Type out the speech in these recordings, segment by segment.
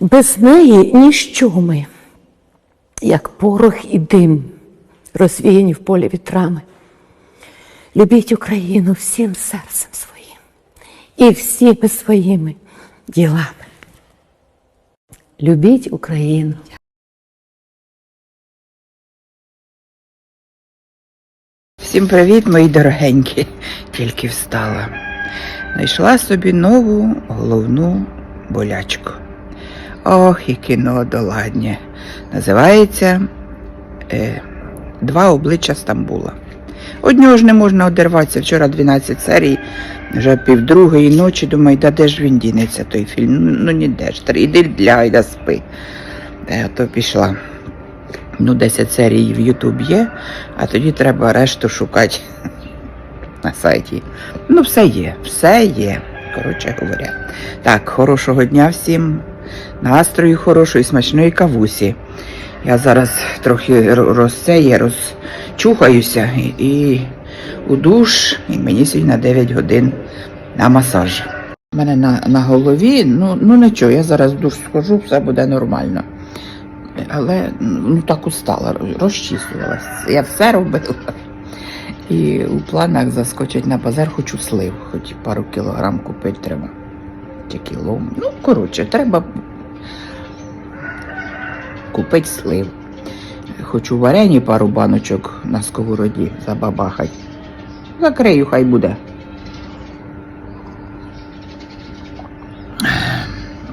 Без неї ніщо ми, як порох і дим, розвіяні в полі вітрами. Любіть Україну всім серцем своїм і всіми своїми ділами. Любіть Україну. Всім привіт, мої дорогенькі. Тільки встала. Знайшла собі нову головну болячку. Ох, і кіно доладнє. Називається е, Два обличчя Стамбула. Од нього ж не можна одерватися. Вчора 12 серій, вже півдругої ночі. Думаю, да де ж він дінеться той фільм? Ну, ну ніде ж. Іди лягай да спи. Е, то пішла. Ну, 10 серій в Ютуб є, а тоді треба решту шукати на сайті. Ну, все є, все є, коротше говоря. Так, хорошого дня всім, настрою хорошої, смачної кавусі. Я зараз трохи ро- розсеє, розчухаюся і у душ, і мені сьогодні на 9 годин на масаж. У мене на, на голові, ну, ну нічого, я зараз в душ схожу, все буде нормально. Але ну так устала, розчісувалася. Я все робила. І у планах заскочить на базар, хочу слив, хоч пару кілограм купити треба. Чи кіло. Ну, коротше, треба купити слив. Хочу варені пару баночок на сковороді забабахати. Закрию, хай буде.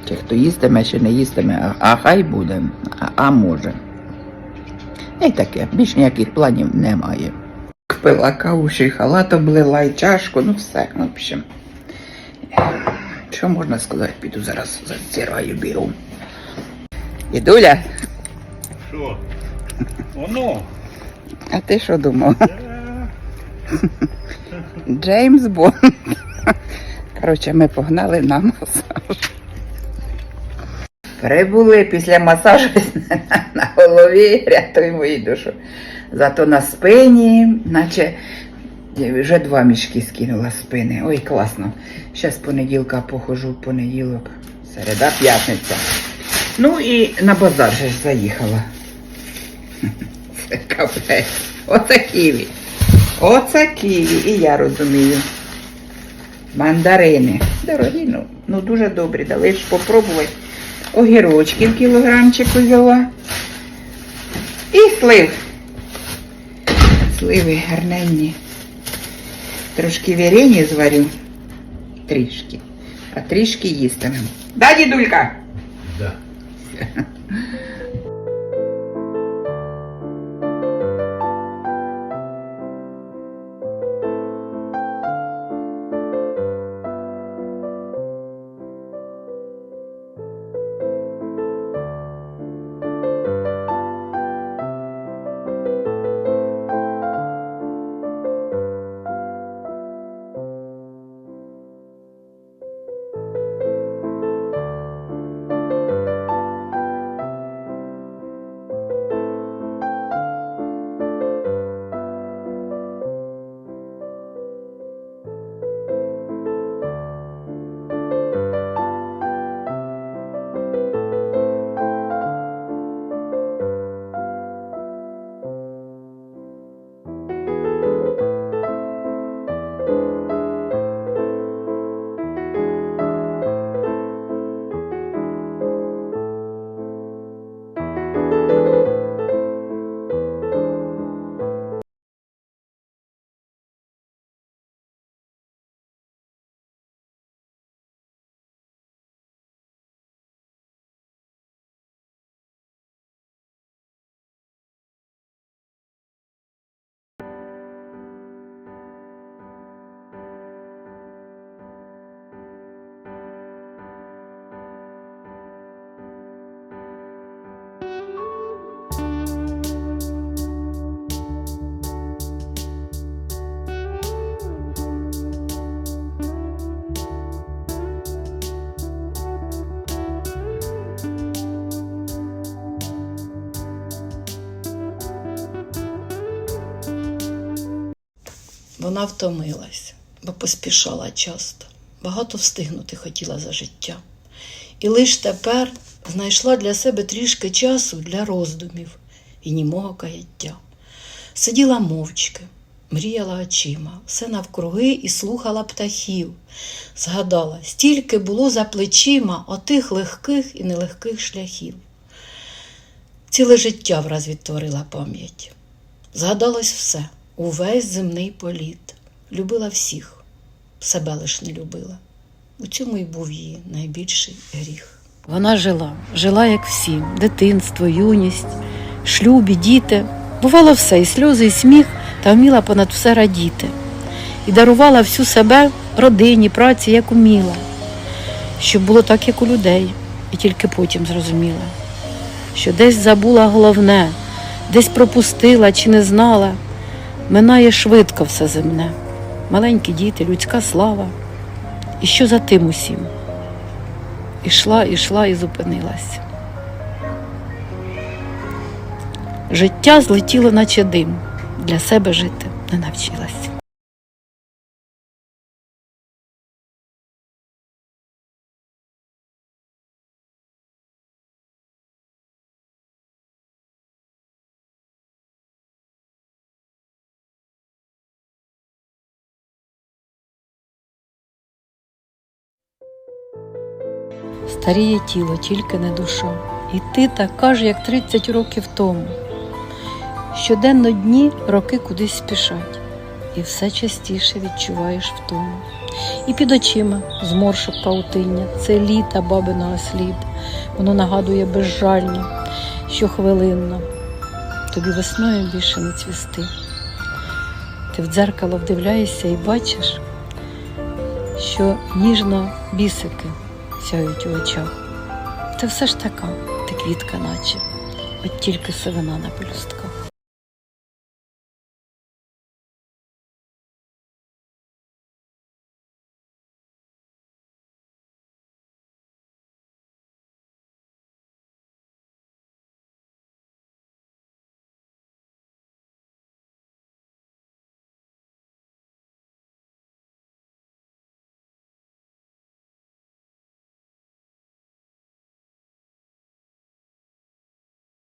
Чи хто їстиме, чи не їстиме, а, а хай буде, а, а може. І таке, більш ніяких планів немає. Пила каву, ще й халат облила, і чашку, ну все, в общем. Що можна сказати, піду зараз застираю бігом. Дідуля, Що? Воно. а ти що думав? Джеймс Бонд. Коротше, ми погнали на масаж. Прибули після масажу на голові, рятуй мою душу. Зато на спині, наче вже два мішки скинула спини. Ой, класно. Ще з понеділка похожу понеділок. Середа, п'ятниця. Ну і на базар же ж заїхала. Це капець. Оце ківі. Оце ківі. І я розумію. Мандарини. Дорогі, ну, ну дуже добрі. Дали ж попробувати. Огірочків кілограмчик взяла. І слив. Сливи гарненні. Трошки варені зварю. Трішки. А трішки їстимемо. Да, дідулька? Да. Вона втомилась, бо поспішала часто, багато встигнути хотіла за життя. І лиш тепер знайшла для себе трішки часу для роздумів і німого каяття. Сиділа мовчки, мріяла очима, все навкруги і слухала птахів. Згадала, стільки було за плечима отих легких і нелегких шляхів. Ціле життя враз відтворила пам'ять. Згадалось все, увесь земний політ. Любила всіх, себе лиш не любила. У цьому й був її найбільший гріх. Вона жила, жила як всі, дитинство, юність, шлюбі, діти. Бувало все, і сльози, і сміх, та вміла понад все радіти. І дарувала всю себе родині, праці, як уміла, щоб було так, як у людей, і тільки потім зрозуміла, що десь забула головне, десь пропустила чи не знала. Минає швидко все земне, маленькі діти, людська слава. І що за тим усім? Ішла, ішла і зупинилась. Життя злетіло, наче дим, для себе жити не навчилась. Старіє тіло, тільки не душа. І ти така ж, як 30 років тому. Щоденно дні роки кудись спішать, і все частіше відчуваєш втому. І під очима зморшок паутиння, це літа бабиного слід. Воно нагадує безжально, що хвилинно тобі весною більше не цвісти. Ти в дзеркало вдивляєшся і бачиш, що ніжно бісики сяють у очах. Ти все ж така, ти квітка, наче, от тільки сивина на пелюстках.